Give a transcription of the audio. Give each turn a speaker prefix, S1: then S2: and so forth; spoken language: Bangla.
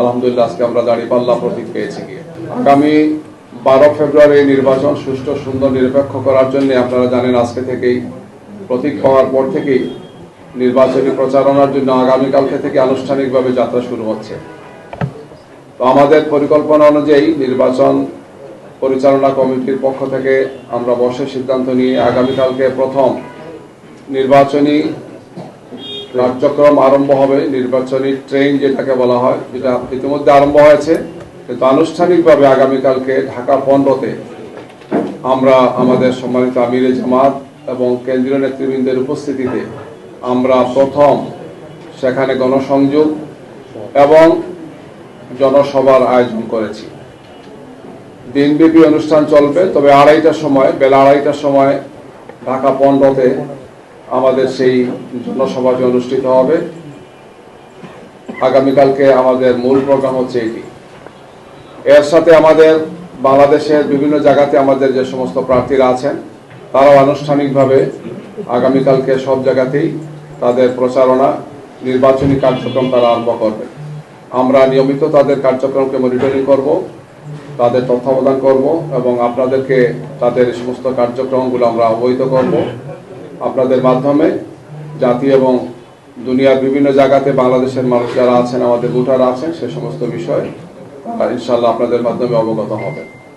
S1: আলহামদুলিল্লাহ, আজকে আমরা দাঁড়িয়ে পাল্লা প্রতীক পেয়েছি গিয়ে। আগামী বারো ফেব্রুয়ারি নির্বাচন সুষ্ঠু, সুন্দর, নিরপেক্ষ করার জন্য আপনারা জানেন আজকে থেকেই প্রতীক পাওয়ার পর থেকেই নির্বাচনী প্রচারণার জন্য আগামীকালকে থেকে আনুষ্ঠানিকভাবে যাত্রা শুরু হচ্ছে। তো আমাদের পরিকল্পনা অনুযায়ী নির্বাচন পরিচালনা কমিটির পক্ষ থেকে আমরা বসে সিদ্ধান্ত নিয়ে আগামীকালকে প্রথম নির্বাচনী কার্যক্রম আরম্ভ হবে, নির্বাচনী ট্রেন যেটাকে বলা হয়, যেটা ইতিমধ্যে আরম্ভ হয়েছে। কিন্তু আনুষ্ঠানিকভাবে আগামীকালকে ঢাকা পনেরোতে আমরা আমাদের সম্মানিত আমিরে জামাত এবং কেন্দ্রীয় নেতৃবৃন্দের উপস্থিতিতে আমরা প্রথম সেখানে গণসংযোগ এবং জনসভার আয়োজন করেছি। দিনব্যাপী অনুষ্ঠান চলবে, তবে আড়াইটার সময়, বেলা আড়াইটার সময় ঢাকা পনেরোতে আমাদের সেই জনসভাটি অনুষ্ঠিত হবে। আগামীকালকে আমাদের মূল প্রোগ্রাম হচ্ছে এটি। এর সাথে আমাদের বাংলাদেশের বিভিন্ন জায়গাতে আমাদের যে সমস্ত প্রার্থীরা আছেন, তারাও আনুষ্ঠানিকভাবে আগামীকালকে সব জায়গাতেই তাদের প্রচারণা, নির্বাচনী কার্যক্রম তারা আরম্ভ করবে। আমরা নিয়মিত তাদের কার্যক্রমকে মনিটরিং করব, তাদের তত্ত্বাবধান করব এবং আপনাদেরকে তাদের সমস্ত কার্যক্রমগুলো আমরা অবহিত করব। আপনাদের মাধ্যমে জাতি এবং দুনিয়ার বিভিন্ন জায়গাতে বাংলাদেশের মানুষ যারা আছেন, আমাদের ভোটার আছেন, সে সমস্ত বিষয়ে ইনশাল্লাহ আপনাদের মাধ্যমে অবগত হবে।